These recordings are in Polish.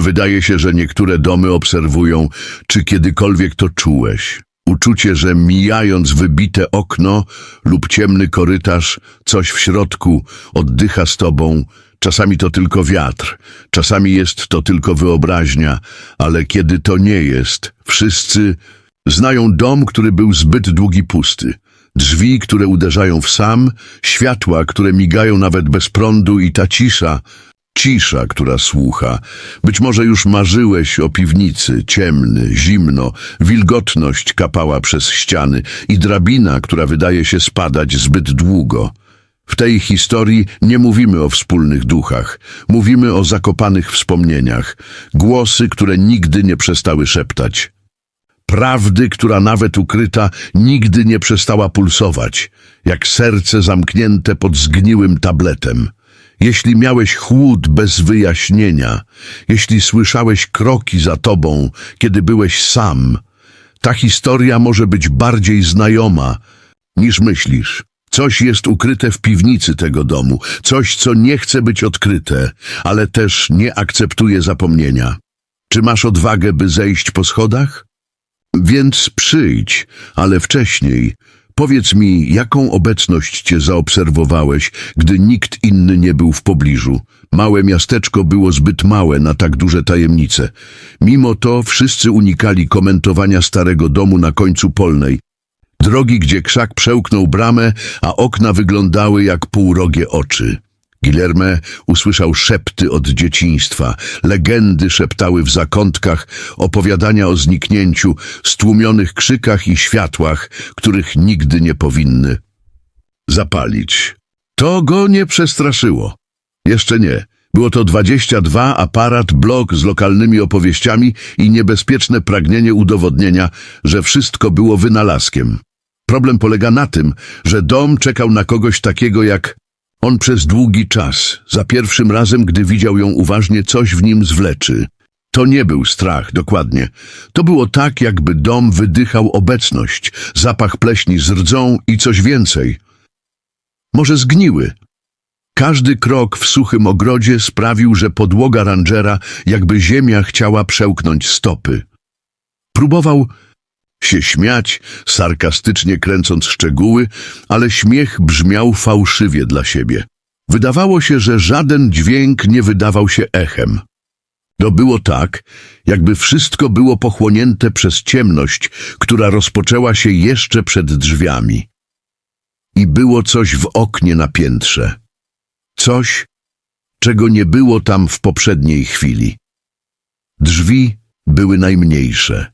Wydaje się, że niektóre domy obserwują, czy kiedykolwiek to czułeś. Uczucie, że mijając wybite okno lub ciemny korytarz, coś w środku oddycha z tobą. Czasami to tylko wiatr, czasami jest to tylko wyobraźnia, ale kiedy to nie jest, wszyscy znają dom, który był zbyt długi pusty. Drzwi, które uderzają w sam, światła, które migają nawet bez prądu i ta cisza, cisza, która słucha. Być może już marzyłeś o piwnicy, ciemny, zimno, wilgotność kapała przez ściany i drabina, która wydaje się spadać zbyt długo. W tej historii nie mówimy o wspólnych duchach, mówimy o zakopanych wspomnieniach, głosy, które nigdy nie przestały szeptać. Prawdy, która nawet ukryta nigdy nie przestała pulsować, jak serce zamknięte pod zgniłym tabletem. Jeśli miałeś chłód bez wyjaśnienia, jeśli słyszałeś kroki za tobą, kiedy byłeś sam, ta historia może być bardziej znajoma niż myślisz. Coś jest ukryte w piwnicy tego domu, coś, co nie chce być odkryte, ale też nie akceptuje zapomnienia. Czy masz odwagę, by zejść po schodach? Więc przyjdź, ale wcześniej. Powiedz mi, jaką obecność cię zaobserwowałeś, gdy nikt inny nie był w pobliżu. Małe miasteczko było zbyt małe na tak duże tajemnice. Mimo to wszyscy unikali komentowania starego domu na końcu polnej. Drogi, gdzie krzak przełknął bramę, a okna wyglądały jak półrogie oczy. Guillerme usłyszał szepty od dzieciństwa, legendy szeptały w zakątkach, opowiadania o zniknięciu, stłumionych krzykach i światłach, których nigdy nie powinny zapalić. To go nie przestraszyło. Jeszcze nie. Było to 22 aparat, blok z lokalnymi opowieściami i niebezpieczne pragnienie udowodnienia, że wszystko było wynalazkiem. Problem polega na tym, że dom czekał na kogoś takiego jak on przez długi czas, za pierwszym razem, gdy widział ją uważnie, coś w nim zwleczy. To nie był strach, dokładnie. To było tak, jakby dom wydychał obecność, zapach pleśni z rdzą i coś więcej. Może zgniły. Każdy krok w suchym ogrodzie sprawił, że podłoga rangera, jakby ziemia chciała przełknąć stopy. Próbował się śmiać, sarkastycznie kręcąc szczegóły, ale śmiech brzmiał fałszywie dla siebie. Wydawało się, że żaden dźwięk nie wydawał się echem. To było tak, jakby wszystko było pochłonięte przez ciemność, która rozpoczęła się jeszcze przed drzwiami. I było coś w oknie na piętrze. Coś, czego nie było tam w poprzedniej chwili. Drzwi były najmniejsze.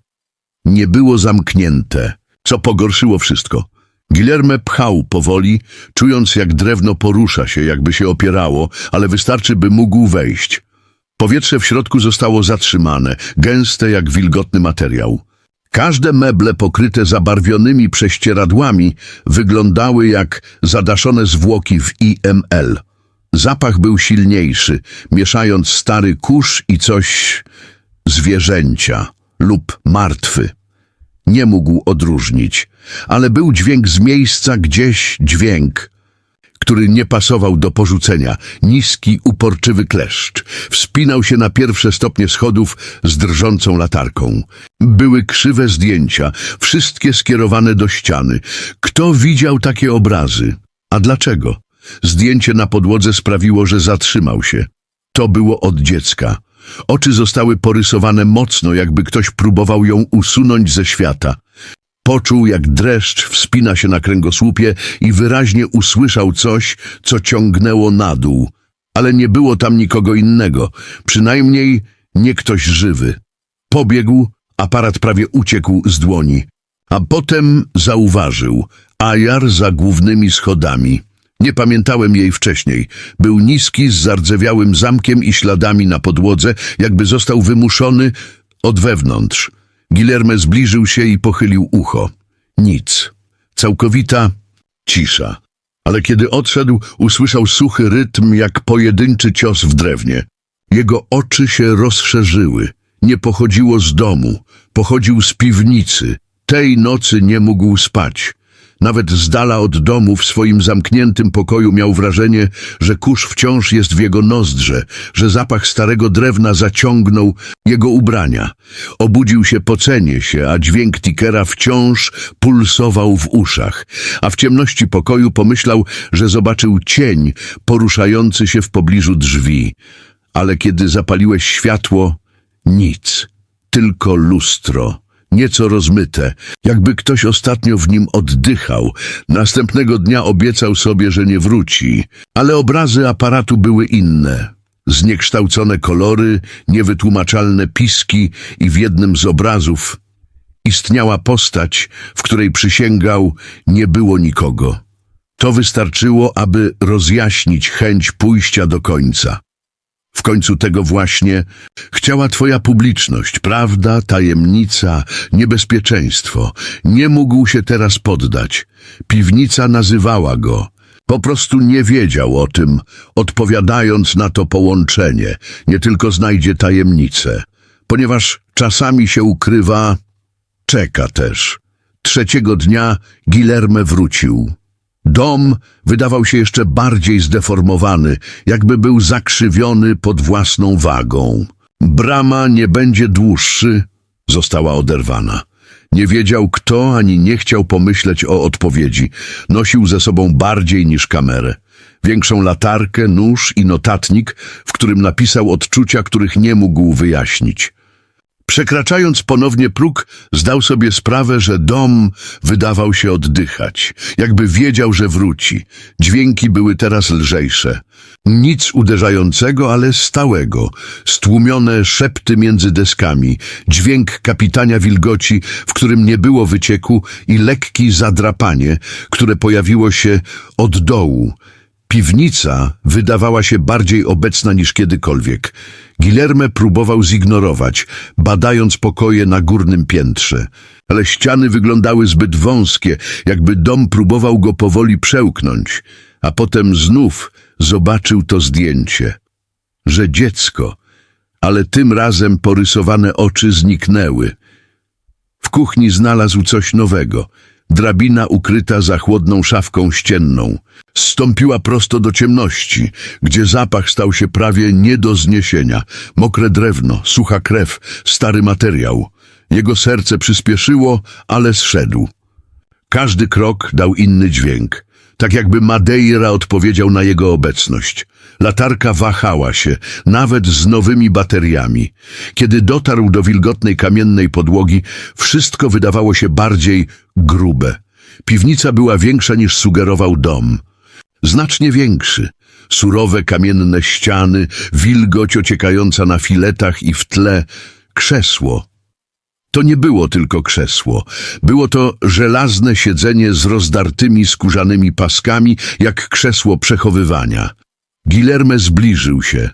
Nie było zamknięte, co pogorszyło wszystko. Guillerme pchał powoli, czując jak drewno porusza się, jakby się opierało, ale wystarczy, by mógł wejść. Powietrze w środku zostało zatrzymane, gęste jak wilgotny materiał. Każde meble pokryte zabarwionymi prześcieradłami wyglądały jak zadaszone zwłoki w IML. Zapach był silniejszy, mieszając stary kurz i coś zwierzęcia lub martwy. Nie mógł odróżnić, ale był dźwięk z miejsca gdzieś dźwięk, który nie pasował do porzucenia. Niski, uporczywy kleszcz. Wspinał się na pierwsze stopnie schodów z drżącą latarką. Były krzywe zdjęcia, wszystkie skierowane do ściany. Kto widział takie obrazy? A dlaczego? Zdjęcie na podłodze sprawiło, że zatrzymał się. To było od dziecka. Oczy zostały porysowane mocno, jakby ktoś próbował ją usunąć ze świata. Poczuł, jak dreszcz wspina się na kręgosłupie i wyraźnie usłyszał coś, co ciągnęło na dół. Ale nie było tam nikogo innego, przynajmniej nie ktoś żywy. Pobiegł, aparat prawie uciekł z dłoni. A potem zauważył Ajar za głównymi schodami. Nie pamiętałem jej wcześniej. Był niski, z zardzewiałym zamkiem i śladami na podłodze, jakby został wymuszony od wewnątrz. Guillerme zbliżył się i pochylił ucho. Nic. Całkowita cisza. Ale kiedy odszedł, usłyszał suchy rytm jak pojedynczy cios w drewnie. Jego oczy się rozszerzyły. Nie pochodziło z domu, pochodził z piwnicy. Tej nocy nie mógł spać. Nawet z dala od domu, w swoim zamkniętym pokoju miał wrażenie, że kurz wciąż jest w jego nozdrze, że zapach starego drewna zaciągnął jego ubrania. Obudził się po cenie się, a dźwięk tikera wciąż pulsował w uszach, a w ciemności pokoju pomyślał, że zobaczył cień poruszający się w pobliżu drzwi. Ale kiedy zapaliłeś światło, nic, tylko lustro nieco rozmyte, jakby ktoś ostatnio w nim oddychał. Następnego dnia obiecał sobie, że nie wróci, ale obrazy aparatu były inne. Zniekształcone kolory, niewytłumaczalne piski i w jednym z obrazów istniała postać, w której przysięgał nie było nikogo. To wystarczyło, aby rozjaśnić chęć pójścia do końca. W końcu tego właśnie chciała twoja publiczność, prawda, tajemnica, niebezpieczeństwo. Nie mógł się teraz poddać. Piwnica nazywała go. Po prostu nie wiedział o tym, odpowiadając na to połączenie. Nie tylko znajdzie tajemnicę, ponieważ czasami się ukrywa, czeka też. Trzeciego dnia Guillerme wrócił. Dom wydawał się jeszcze bardziej zdeformowany, jakby był zakrzywiony pod własną wagą. Brama nie będzie dłuższy, została oderwana. Nie wiedział kto, ani nie chciał pomyśleć o odpowiedzi. Nosił ze sobą bardziej niż kamerę. Większą latarkę, nóż i notatnik, w którym napisał odczucia, których nie mógł wyjaśnić. Przekraczając ponownie próg, zdał sobie sprawę, że dom wydawał się oddychać, jakby wiedział, że wróci. Dźwięki były teraz lżejsze. Nic uderzającego, ale stałego. Stłumione szepty między deskami, dźwięk kapitania wilgoci, w którym nie było wycieku i lekki zadrapanie, które pojawiło się od dołu. Piwnica wydawała się bardziej obecna niż kiedykolwiek. Guillerme próbował zignorować, badając pokoje na górnym piętrze. Ale ściany wyglądały zbyt wąskie, jakby dom próbował go powoli przełknąć. A potem znów zobaczył to zdjęcie. Że dziecko, ale tym razem porysowane oczy zniknęły. W kuchni znalazł coś nowego. Drabina ukryta za chłodną szafką ścienną. Stąpiła prosto do ciemności, gdzie zapach stał się prawie nie do zniesienia. Mokre drewno, sucha krew, stary materiał. Jego serce przyspieszyło, ale zszedł. Każdy krok dał inny dźwięk, tak jakby Madeira odpowiedział na jego obecność. Latarka wahała się, nawet z nowymi bateriami. Kiedy dotarł do wilgotnej kamiennej podłogi, wszystko wydawało się bardziej grube. Piwnica była większa niż sugerował dom. Znacznie większy. Surowe kamienne ściany, wilgoć ociekająca na filetach i w tle krzesło. To nie było tylko krzesło. Było to żelazne siedzenie z rozdartymi skórzanymi paskami, jak krzesło przechowywania. Guillerme zbliżył się,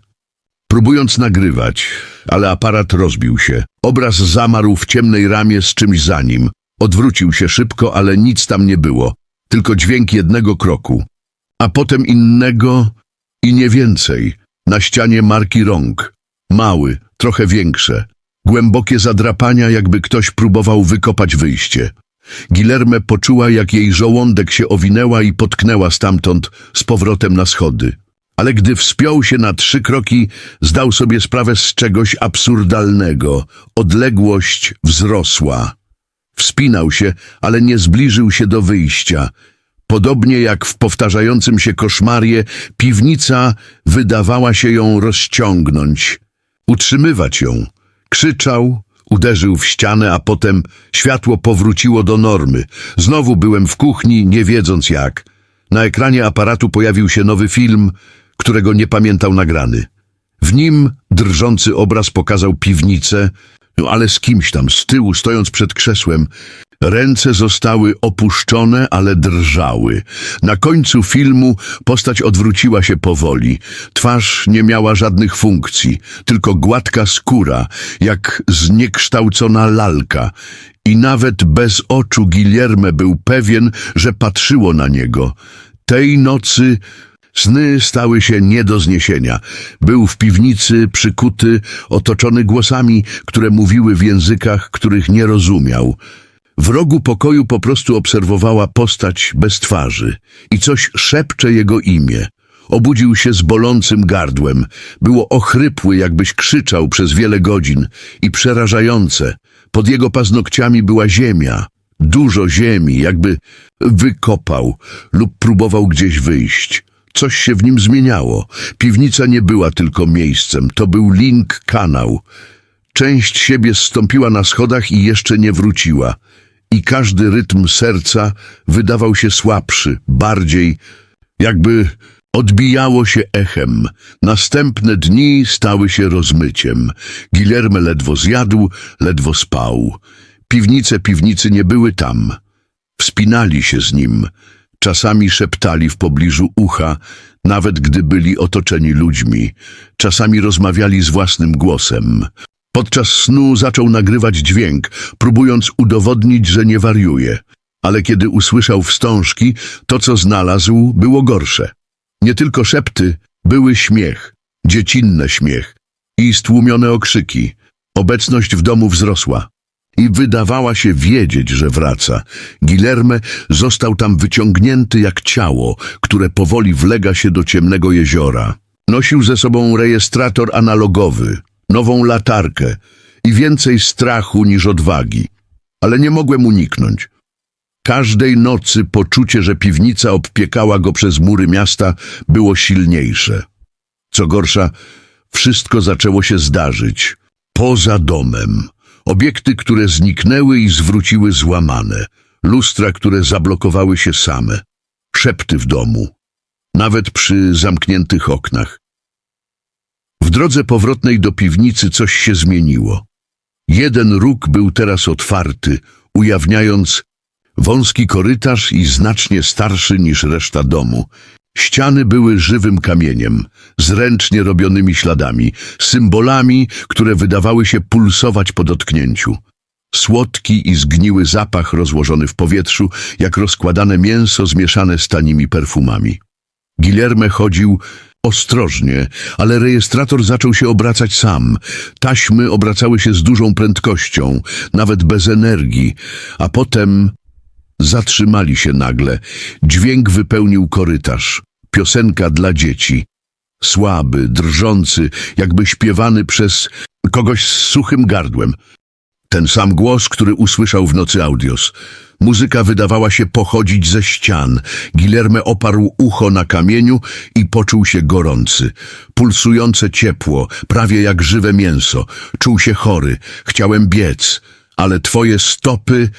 próbując nagrywać, ale aparat rozbił się. Obraz zamarł w ciemnej ramie z czymś za nim. Odwrócił się szybko, ale nic tam nie było, tylko dźwięk jednego kroku. A potem innego i nie więcej. Na ścianie marki rąk. Mały, trochę większe. Głębokie zadrapania, jakby ktoś próbował wykopać wyjście. Guillerme poczuła, jak jej żołądek się owinęła i potknęła stamtąd z powrotem na schody. Ale gdy wspiął się na trzy kroki, zdał sobie sprawę z czegoś absurdalnego. Odległość wzrosła. Wspinał się, ale nie zbliżył się do wyjścia. Podobnie jak w powtarzającym się koszmarie, piwnica wydawała się ją rozciągnąć, utrzymywać ją. Krzyczał, uderzył w ścianę, a potem światło powróciło do normy. Znowu byłem w kuchni, nie wiedząc jak. Na ekranie aparatu pojawił się nowy film, którego nie pamiętał nagrany. W nim drżący obraz pokazał piwnicę, no ale z kimś tam, z tyłu, stojąc przed krzesłem. Ręce zostały opuszczone, ale drżały. Na końcu filmu postać odwróciła się powoli. Twarz nie miała żadnych funkcji, tylko gładka skóra, jak zniekształcona lalka. I nawet bez oczu Guillerme był pewien, że patrzyło na niego. Tej nocy Sny stały się nie do zniesienia. Był w piwnicy, przykuty, otoczony głosami, które mówiły w językach, których nie rozumiał. W rogu pokoju po prostu obserwowała postać bez twarzy i coś szepcze jego imię. Obudził się z bolącym gardłem. Było ochrypły, jakbyś krzyczał przez wiele godzin i przerażające. Pod jego paznokciami była ziemia. Dużo ziemi, jakby wykopał lub próbował gdzieś wyjść. Coś się w nim zmieniało. Piwnica nie była tylko miejscem, to był link kanał. Część siebie zstąpiła na schodach i jeszcze nie wróciła. I każdy rytm serca wydawał się słabszy, bardziej jakby odbijało się echem. Następne dni stały się rozmyciem. Guillerme ledwo zjadł, ledwo spał. Piwnice piwnicy nie były tam. Wspinali się z nim. Czasami szeptali w pobliżu ucha, nawet gdy byli otoczeni ludźmi. Czasami rozmawiali z własnym głosem. Podczas snu zaczął nagrywać dźwięk, próbując udowodnić, że nie wariuje. Ale kiedy usłyszał wstążki, to co znalazł było gorsze. Nie tylko szepty, były śmiech, dziecinne śmiech i stłumione okrzyki. Obecność w domu wzrosła i wydawała się wiedzieć, że wraca. Guillerme został tam wyciągnięty jak ciało, które powoli wlega się do ciemnego jeziora. Nosił ze sobą rejestrator analogowy, nową latarkę i więcej strachu niż odwagi. Ale nie mogłem uniknąć. Każdej nocy poczucie, że piwnica obpiekała go przez mury miasta, było silniejsze. Co gorsza, wszystko zaczęło się zdarzyć. Poza domem. Obiekty, które zniknęły i zwróciły złamane. Lustra, które zablokowały się same. Szepty w domu. Nawet przy zamkniętych oknach. Drodze powrotnej do piwnicy coś się zmieniło. Jeden róg był teraz otwarty, ujawniając wąski korytarz i znacznie starszy niż reszta domu. Ściany były żywym kamieniem, zręcznie robionymi śladami, symbolami, które wydawały się pulsować po dotknięciu. Słodki i zgniły zapach rozłożony w powietrzu, jak rozkładane mięso zmieszane z tanimi perfumami. Guillerme chodził ostrożnie, ale rejestrator zaczął się obracać sam. Taśmy obracały się z dużą prędkością, nawet bez energii, a potem zatrzymali się nagle. Dźwięk wypełnił korytarz. Piosenka dla dzieci. Słaby, drżący, jakby śpiewany przez kogoś z suchym gardłem. Ten sam głos, który usłyszał w nocy audios. Muzyka wydawała się pochodzić ze ścian. Guillerme oparł ucho na kamieniu i poczuł się gorący. Pulsujące ciepło, prawie jak żywe mięso. Czuł się chory. Chciałem biec, ale twoje stopy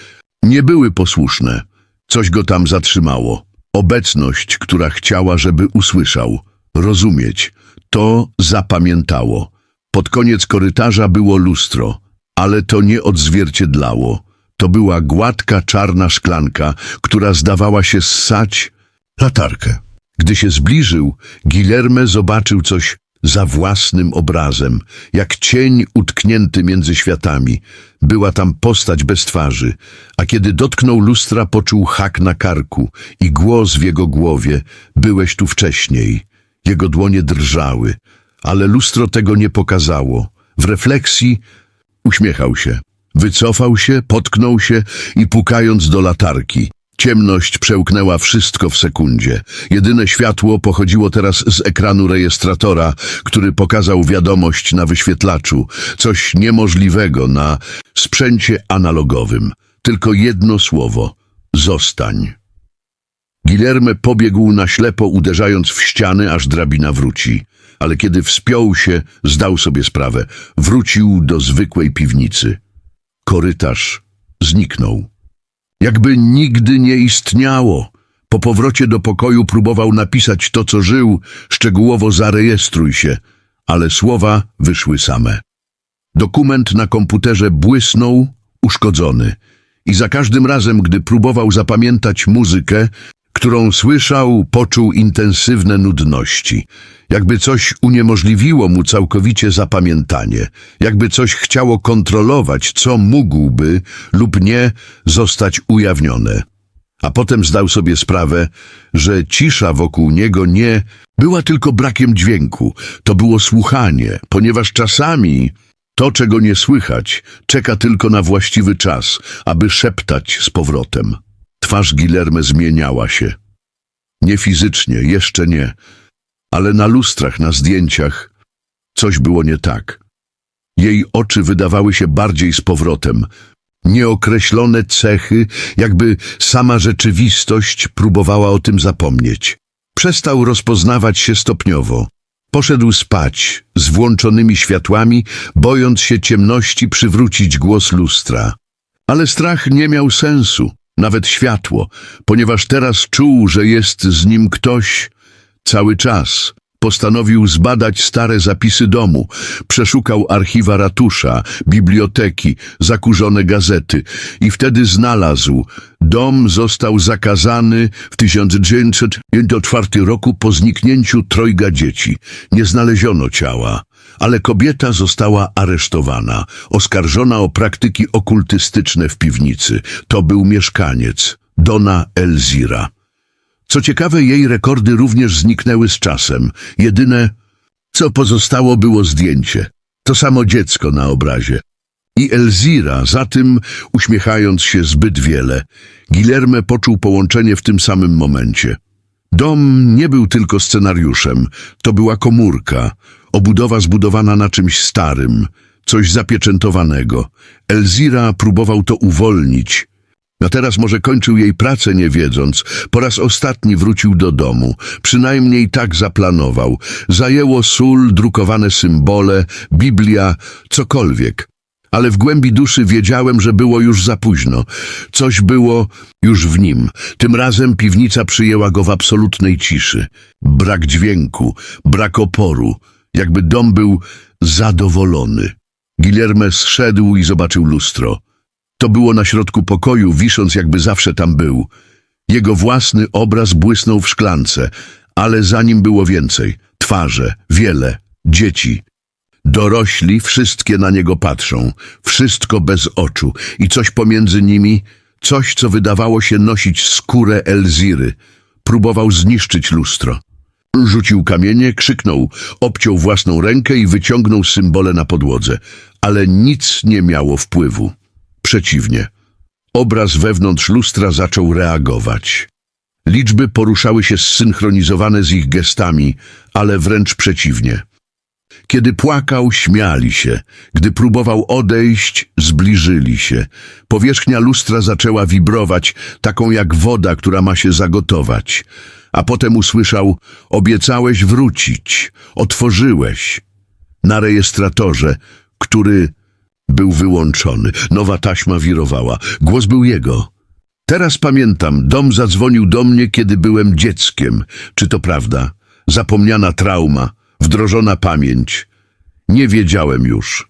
nie były posłuszne. Coś go tam zatrzymało. Obecność, która chciała, żeby usłyszał. Rozumieć. To zapamiętało. Pod koniec korytarza było lustro, ale to nie odzwierciedlało. To była gładka, czarna szklanka, która zdawała się ssać latarkę. Gdy się zbliżył, Guillerme zobaczył coś za własnym obrazem, jak cień utknięty między światami. Była tam postać bez twarzy, a kiedy dotknął lustra, poczuł hak na karku i głos w jego głowie. Byłeś tu wcześniej. Jego dłonie drżały, ale lustro tego nie pokazało. W refleksji uśmiechał się. Wycofał się, potknął się i pukając do latarki. Ciemność przełknęła wszystko w sekundzie. Jedyne światło pochodziło teraz z ekranu rejestratora, który pokazał wiadomość na wyświetlaczu. Coś niemożliwego na sprzęcie analogowym. Tylko jedno słowo. Zostań. Guillerme pobiegł na ślepo, uderzając w ściany, aż drabina wróci. Ale kiedy wspiął się, zdał sobie sprawę. Wrócił do zwykłej piwnicy. Korytarz zniknął. Jakby nigdy nie istniało. Po powrocie do pokoju próbował napisać to, co żył, szczegółowo zarejestruj się, ale słowa wyszły same. Dokument na komputerze błysnął, uszkodzony. I za każdym razem, gdy próbował zapamiętać muzykę, którą słyszał, poczuł intensywne nudności. Jakby coś uniemożliwiło mu całkowicie zapamiętanie. Jakby coś chciało kontrolować, co mógłby lub nie zostać ujawnione. A potem zdał sobie sprawę, że cisza wokół niego nie była tylko brakiem dźwięku. To było słuchanie, ponieważ czasami To, czego nie słychać, czeka tylko na właściwy czas, aby szeptać z powrotem. Twarz Guillerme zmieniała się. Nie fizycznie, jeszcze nie, ale na lustrach, na zdjęciach coś było nie tak. Jej oczy wydawały się bardziej z powrotem. Nieokreślone cechy, jakby sama rzeczywistość próbowała o tym zapomnieć. Przestał rozpoznawać się stopniowo. Poszedł spać z włączonymi światłami, bojąc się ciemności przywrócić głos lustra. Ale strach nie miał sensu, nawet światło, ponieważ teraz czuł, że jest z nim ktoś cały czas. Postanowił zbadać stare zapisy domu, przeszukał archiwa ratusza, biblioteki, zakurzone gazety i wtedy znalazł. Dom został zakazany w 1904 roku po zniknięciu trojga dzieci. Nie znaleziono ciała, ale kobieta została aresztowana, oskarżona o praktyki okultystyczne w piwnicy. To był mieszkaniec, Dona Elzira. Co ciekawe, jej rekordy również zniknęły z czasem. Jedyne, co pozostało, było zdjęcie. To samo dziecko na obrazie. I Elzira, za tym, uśmiechając się zbyt wiele, Guillerme poczuł połączenie w tym samym momencie. Dom nie był tylko scenariuszem, to była komórka, obudowa zbudowana na czymś starym, coś zapieczętowanego. Elzira próbował to uwolnić, a teraz może kończył jej pracę nie wiedząc. Po raz ostatni wrócił do domu. Przynajmniej tak zaplanował. Zajęło sól, drukowane symbole, Biblia, cokolwiek. Ale w głębi duszy wiedziałem, że było już za późno. Coś było już w nim. Tym razem piwnica przyjęła go w absolutnej ciszy. Brak dźwięku, brak oporu. Jakby dom był zadowolony. Guillerme zszedł i zobaczył lustro. To było na środku pokoju, wisząc jakby zawsze tam był. Jego własny obraz błysnął w szklance, ale za nim było więcej. Twarze, wiele, dzieci. Dorośli wszystkie na niego patrzą, wszystko bez oczu i coś pomiędzy nimi, coś, co wydawało się nosić skórę Elziry. Próbował zniszczyć lustro. Rzucił kamienie, krzyknął, obciął własną rękę i wyciągnął symbole na podłodze, ale nic nie miało wpływu. Przeciwnie. Obraz wewnątrz lustra zaczął reagować. Liczby poruszały się zsynchronizowane z ich gestami, ale wręcz przeciwnie. Kiedy płakał, śmiali się. Gdy próbował odejść, zbliżyli się. Powierzchnia lustra zaczęła wibrować, taką jak woda, która ma się zagotować. A potem usłyszał, obiecałeś wrócić, otworzyłeś. Na rejestratorze, który był wyłączony. Nowa taśma wirowała. Głos był jego. Teraz pamiętam, dom zadzwonił do mnie, kiedy byłem dzieckiem. Czy to prawda? Zapomniana trauma, wdrożona pamięć. Nie wiedziałem już.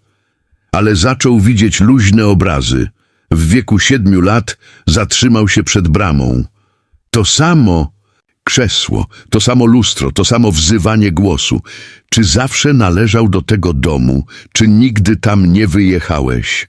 Ale zaczął widzieć luźne obrazy. W wieku siedmiu lat zatrzymał się przed bramą. To samo krzesło, to samo lustro, to samo wzywanie głosu. Czy zawsze należał do tego domu, czy nigdy tam nie wyjechałeś?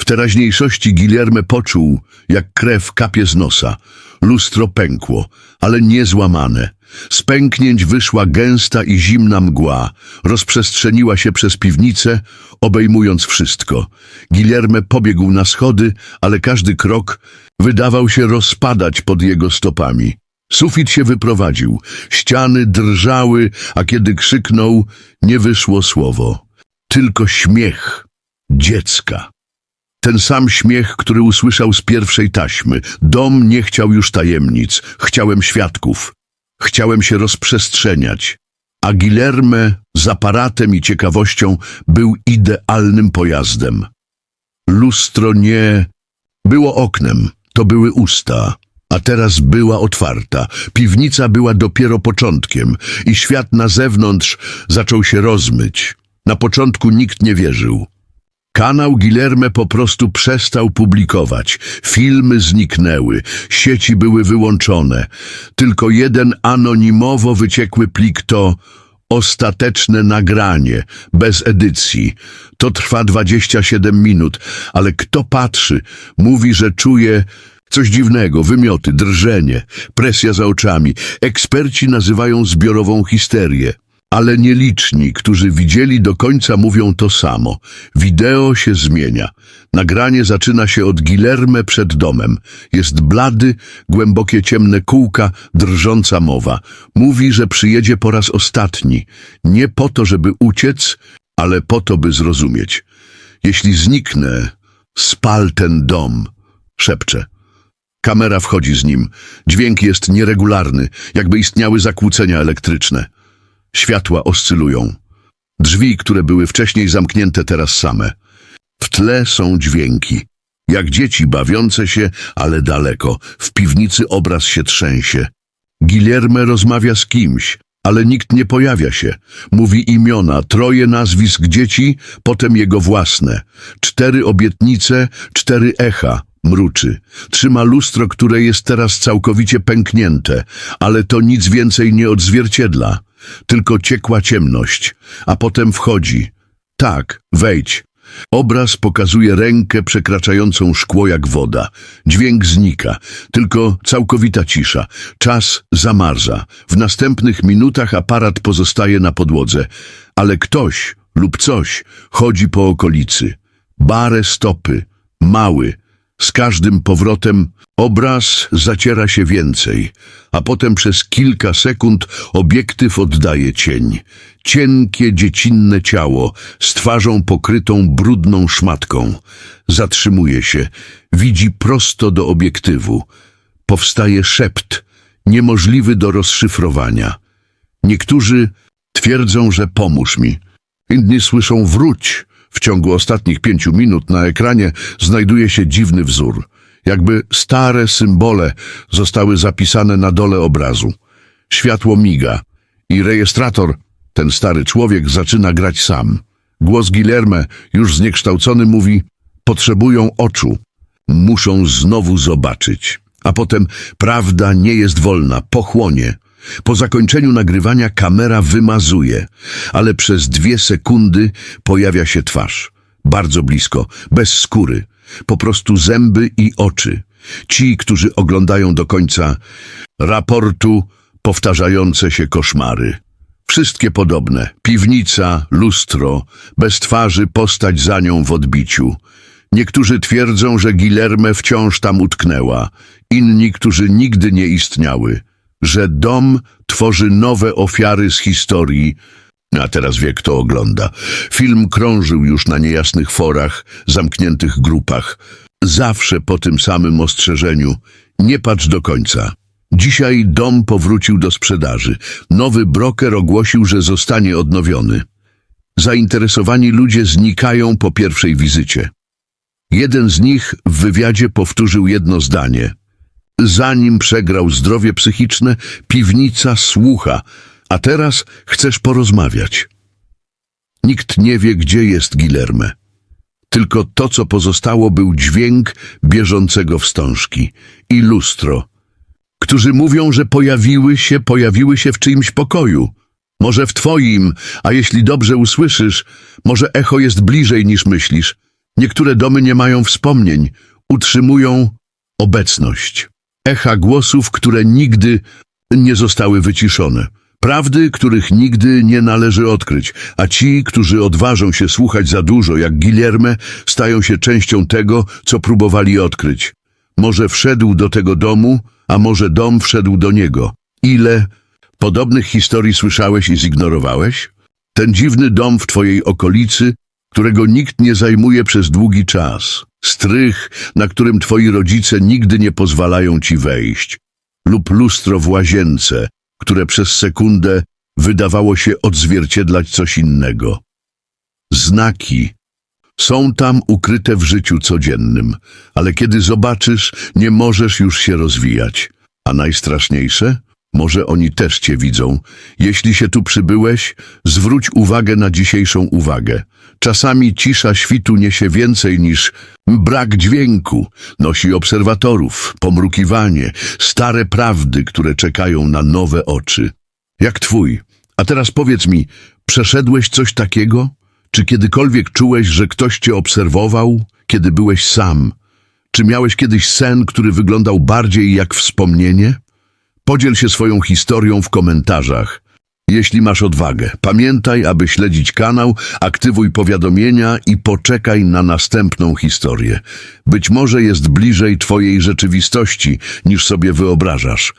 W teraźniejszości Guillerme poczuł, jak krew kapie z nosa. Lustro pękło, ale nie złamane. Z pęknięć wyszła gęsta i zimna mgła. Rozprzestrzeniła się przez piwnicę, obejmując wszystko. Guillerme pobiegł na schody, ale każdy krok wydawał się rozpadać pod jego stopami. Sufit się wyprowadził, ściany drżały, a kiedy krzyknął, nie wyszło słowo. Tylko śmiech dziecka. Ten sam śmiech, który usłyszał z pierwszej taśmy. Dom nie chciał już tajemnic, chciałem świadków. Chciałem się rozprzestrzeniać. A Guillerme z aparatem i ciekawością był idealnym pojazdem. Lustro nie było oknem, to były usta a teraz była otwarta. Piwnica była dopiero początkiem i świat na zewnątrz zaczął się rozmyć. Na początku nikt nie wierzył. Kanał Guillerme po prostu przestał publikować. Filmy zniknęły, sieci były wyłączone. Tylko jeden anonimowo wyciekły plik to ostateczne nagranie, bez edycji. To trwa 27 minut, ale kto patrzy, mówi, że czuje Coś dziwnego, wymioty, drżenie, presja za oczami. Eksperci nazywają zbiorową histerię. Ale nieliczni, którzy widzieli do końca, mówią to samo. Wideo się zmienia. Nagranie zaczyna się od Gilerme przed domem. Jest blady, głębokie ciemne kółka, drżąca mowa. Mówi, że przyjedzie po raz ostatni. Nie po to, żeby uciec, ale po to, by zrozumieć. Jeśli zniknę, spal ten dom, szepcze. Kamera wchodzi z nim. Dźwięk jest nieregularny, jakby istniały zakłócenia elektryczne. Światła oscylują. Drzwi, które były wcześniej zamknięte, teraz same. W tle są dźwięki. Jak dzieci bawiące się, ale daleko. W piwnicy obraz się trzęsie. Guillerme rozmawia z kimś, ale nikt nie pojawia się. Mówi imiona, troje nazwisk dzieci, potem jego własne. Cztery obietnice, cztery echa. Mruczy. Trzyma lustro, które jest teraz całkowicie pęknięte, ale to nic więcej nie odzwierciedla. Tylko ciekła ciemność. A potem wchodzi. Tak, wejdź. Obraz pokazuje rękę przekraczającą szkło jak woda. Dźwięk znika, tylko całkowita cisza. Czas zamarza. W następnych minutach aparat pozostaje na podłodze, ale ktoś lub coś chodzi po okolicy. Bare stopy, mały. Z każdym powrotem obraz zaciera się więcej, a potem przez kilka sekund obiektyw oddaje cień. Cienkie, dziecinne ciało z twarzą pokrytą brudną szmatką. Zatrzymuje się, widzi prosto do obiektywu. Powstaje szept, niemożliwy do rozszyfrowania. Niektórzy twierdzą, że pomóż mi. Inni słyszą wróć. W ciągu ostatnich pięciu minut na ekranie znajduje się dziwny wzór. Jakby stare symbole zostały zapisane na dole obrazu. Światło miga i rejestrator, ten stary człowiek, zaczyna grać sam. Głos Guillerme, już zniekształcony, mówi potrzebują oczu. Muszą znowu zobaczyć. A potem prawda nie jest wolna, pochłonie. Po zakończeniu nagrywania kamera wymazuje, ale przez dwie sekundy pojawia się twarz. Bardzo blisko, bez skóry. Po prostu zęby i oczy. Ci, którzy oglądają do końca raportu powtarzające się koszmary. Wszystkie podobne. Piwnica, lustro, bez twarzy postać za nią w odbiciu. Niektórzy twierdzą, że Gilerme wciąż tam utknęła, inni, którzy nigdy nie istniały, że dom tworzy nowe ofiary z historii, a teraz wie, kto ogląda. Film krążył już na niejasnych forach, zamkniętych grupach. Zawsze po tym samym ostrzeżeniu. Nie patrz do końca. Dzisiaj dom powrócił do sprzedaży. Nowy broker ogłosił, że zostanie odnowiony. Zainteresowani ludzie znikają po pierwszej wizycie. Jeden z nich w wywiadzie powtórzył jedno zdanie. Zanim przegrał zdrowie psychiczne, piwnica słucha, a teraz chcesz porozmawiać. Nikt nie wie, gdzie jest Guillerme. Tylko to, co pozostało, był dźwięk bieżącego wstążki i lustro, którzy mówią, że pojawiły się, pojawiły się w czyimś pokoju. Może w twoim, a jeśli dobrze usłyszysz, może echo jest bliżej niż myślisz. Niektóre domy nie mają wspomnień, utrzymują obecność. Echa głosów, które nigdy nie zostały wyciszone. Prawdy, których nigdy nie należy odkryć, a ci, którzy odważą się słuchać za dużo, jak Guillerme, stają się częścią tego, co próbowali odkryć. Może wszedł do tego domu, a może dom wszedł do niego. Ile podobnych historii słyszałeś i zignorowałeś? Ten dziwny dom w twojej okolicy, którego nikt nie zajmuje przez długi czas. Strych, na którym twoi rodzice nigdy nie pozwalają ci wejść. Lub lustro w łazience, które przez sekundę wydawało się odzwierciedlać coś innego. Znaki są tam ukryte w życiu codziennym, ale kiedy zobaczysz, nie możesz już się rozwijać. A najstraszniejsze? Może oni też cię widzą. Jeśli się tu przybyłeś, zwróć uwagę na dzisiejszą uwagę. Czasami cisza świtu niesie więcej niż brak dźwięku. Nosi obserwatorów, pomrukiwanie, stare prawdy, które czekają na nowe oczy. Jak twój. A teraz powiedz mi, przeszedłeś coś takiego? Czy kiedykolwiek czułeś, że ktoś cię obserwował, kiedy byłeś sam? Czy miałeś kiedyś sen, który wyglądał bardziej jak wspomnienie? Podziel się swoją historią w komentarzach. Jeśli masz odwagę, pamiętaj, aby śledzić kanał, aktywuj powiadomienia i poczekaj na następną historię. Być może jest bliżej twojej rzeczywistości, niż sobie wyobrażasz.